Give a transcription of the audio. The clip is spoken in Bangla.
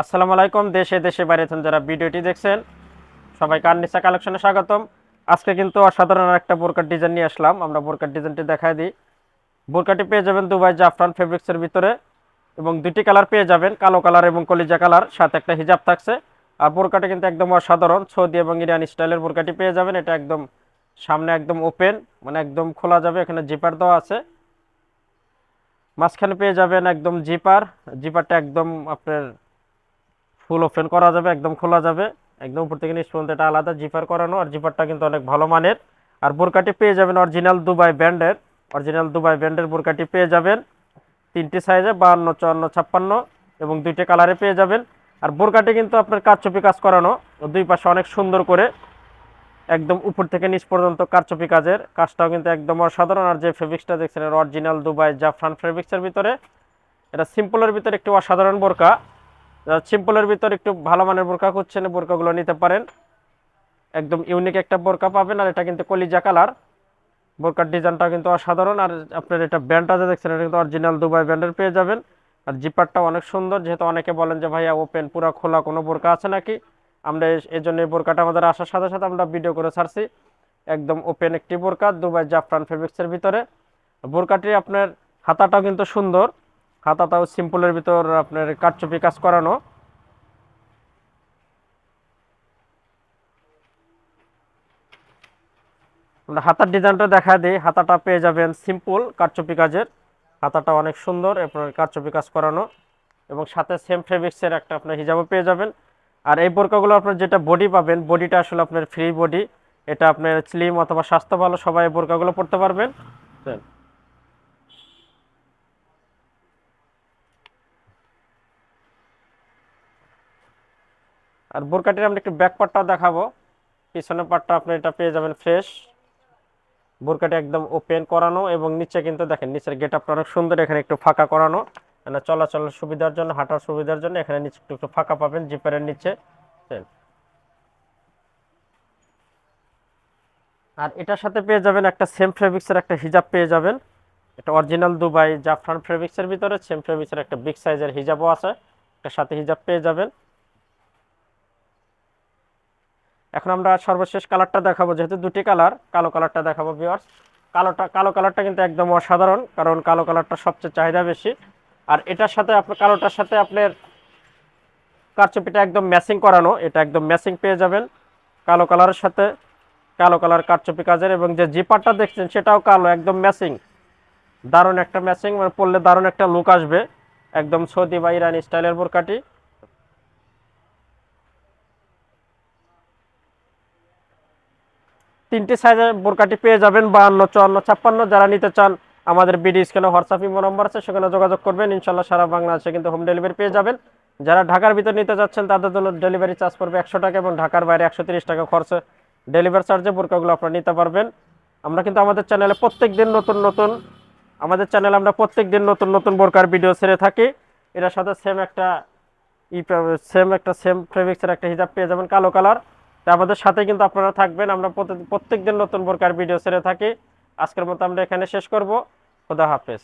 আসসালামু আলাইকুম, দেশে দেশে বাইরে যারা ভিডিওটি দেখছেন, সবাইকে আননিসা কালেকশনে স্বাগতম। আজকে কিন্তু অসাধারণ একটা বোরকার ডিজাইন নিয়ে আসলাম, আমরা বোরকার ডিজাইনটি দেখাই দিই। বোরকাটি পেয়ে যাবেন দুবাই জাফরান ফেব্রিক্সের ভিতরে, এবং দুটি কালার পেয়ে যাবেন, কালো কালার এবং কলিজা কালার, সাথে একটা হিজাব থাকছে। আর বোরকাটি কিন্তু একদম অসাধারণ, সৌদি এবং ইরান স্টাইলের বোরকাটি পেয়ে যাবেন, এটা একদম সামনে একদম ওপেন মানে একদম খোলা যাবে, এখানে জিপার দেওয়া আছে। মাঝখানে পেয়ে যাবেন একদম জিপার জিপারটা একদম আপনার ফুল ওপেন করা যাবে, একদম খোলা যাবে। একদম উপর থেকে নিচ পর্যন্ত এটা আলাদা জিপার করানো। আর জিপারটা কিন্তু অনেক ভালো মানের। আর বোরকাটি পেয়ে যাবেন অরিজিনাল দুবাই ব্র্যান্ডের অরিজিনাল দুবাই ব্র্যান্ডের বোরকাটি পেয়ে যাবেন। তিনটি সাইজে বাহান্ন, চুয়ান্ন, ছাপ্পান্ন এবং দুইটি কালারে পেয়ে যাবেন। আর বোরকাটি কিন্তু আপনার কারচুপি কাজ করানো। দুই পাশে অনেক সুন্দর করে একদম উপর থেকে নিচ পর্যন্ত কারচুপি কাজের। কাজটাও কিন্তু একদম অসাধারণ। আর যে ফেব্রিক্সটা দেখছেন অরিজিনাল দুবাই জাফরান ফেব্রিক্সের ভিতরে। এটা সিম্পলের ভিতরে একটি অসাধারণ বোরকা সিম্পলের ভিতর একটু ভালো মানের বোরকা খুঁজছেন বোরকাগুলো নিতে পারেন। একদম ইউনিক একটা বোরকা পাবেন, আর এটা কিন্তু কলিজা কালার। বোরকার ডিজাইনটা কিন্তু অসাধারণ, আর আপনার এটা ব্যান্ডটা যে দেখছেন, এটা কিন্তু অরিজিনাল দুবাই ব্যান্ডের পেয়ে যাবেন। আর জিপারটা অনেক সুন্দর, যেহেতু অনেকে বলেন যে, ভাইয়া ওপেন পুরো খোলা, কোনো বোরকা আছে নাকি? আমরা এই- জন্য এই বোরকাটা আমাদের আসার সাথে সাথে আমরা ভিডিও করে ছাড়ছি। একদম ওপেন একটি বোরকা দুবাই জাফরান ফেব্রিক্সের ভিতরে। বোরকাটি আপনার হাতাটাও কিন্তু সুন্দর। হাতাটাও সিম্পলের ভিতর আপনার কারচুপি কাজ করানো। আমরা হাতার ডিজাইনটা দেখা দিই। হাতাটা পেয়ে যাবেন সিম্পল কারচুপি কাজের। হাতাটা অনেক সুন্দর, আপনার কারচুপি কাজ করানো। এবং সাথে সেম ফেব্রিক্সের একটা আপনার হিজাবও পেয়ে যাবেন। আর এই বোরকাগুলো আপনার যেটা বডি পাবেন বডিটা আসলে আপনার ফ্রি বডি এটা আপনার স্লিম অথবা স্বাস্থ্য ভালো সবাই এই বোরকাগুলো পড়তে পারবেন। আর বোরকাটির আমরা একটু ব্যাক পার্টটাও দেখাবো। পিছনের পার্টটা আপনি এটা পেয়ে যাবেন ফ্রেশ বোরকাটি একদম ওপেন করানো এবং নিচে কিন্তু দেখেন, নিচের গেট আপটা অনেক সুন্দর, এখানে একটু ফাঁকা করানো। মানে চলাচলের সুবিধার জন্য, হাঁটার সুবিধার জন্য এখানে নিচে একটু একটু ফাঁকা পাবেন জিপারের নিচে। আর এটার সাথে পেয়ে যাবেন একটা সেম ফেব্রিক্সের একটা হিজাব পেয়ে যাবেন। এটা অরিজিনাল দুবাই জাফরান ফেব্রিক্সের ভিতরে সেম ফেব্রিক্সের একটা বিগ সাইজের হিজাবও আছে। এটার সাথে হিজাব পেয়ে যাবেন। এখন আমরা সর্বশেষ কালারটা দেখাবো, যেহেতু দুটি কালার কালো কালারটা দেখাবো ভিউয়ার্স কালোটা, কালো কালারটা কিন্তু একদম অসাধারণ, কারণ কালো কালারটা সবচেয়ে চাহিদা বেশি। আর এটার সাথে আপনার কালোটার সাথে আপনার কারচুপিটা একদম ম্যাচিং করানো, এটা একদম ম্যাচিং পেয়ে যাবেন। কালো কালারের সাথে, কালো কালার কারচুপি কাজের এবং যে জিপারটা দেখছেন, সেটাও কালো, একদম ম্যাচিং দারুণ একটা ম্যাচিং মানে পরলে দারুণ একটা লুক আসবে। একদম সৌদি বা ইরানি স্টাইলের বোরকাটি। তিনটি সাইজের বোরকাটি পেয়ে যাবেন বাহান্ন চুয়ান্ন, ছাপ্পান্ন। যারা নিতে চান, আমাদের বিডি স্ক্যানে হোয়াটসঅ্যাপ ইমো নম্বর আছে, সেখানে যোগাযোগ করবেন। ইনশাল্লাহ সারা বাংলাদেশে কিন্তু হোম ডেলিভারি পেয়ে যাবেন। যারা ঢাকার ভিতর নিতে যাচ্ছেন, তাদের জন্য ডেলিভারি চার্জ পড়বে একশো টাকা এবং ঢাকার বাইরে একশো তিরিশ টাকা খরচে ডেলিভারি চার্জে বোরকাগুলো আপনারা নিতে পারবেন। আমরা কিন্তু আমাদের চ্যানেলে প্রত্যেক দিন নতুন নতুন, আমাদের চ্যানেলে আমরা প্রত্যেক দিন নতুন নতুন বোরকার ভিডিও ছেড়ে থাকি। এটার সাথে সেম একটা ই সেম একটা সেম ফেব্রিক্সের একটা হিজাব পেয়ে যাবেন কালো কালার আমাদের সাথে কিন্তু আপনারা থাকবেন। আমরা প্রত্যেকদিন প্রত্যেক নতুন প্রকার ভিডিও ছেড়ে থাকি। আজকের মতো আমরা এখানে শেষ করব। খোদা হাফেজ।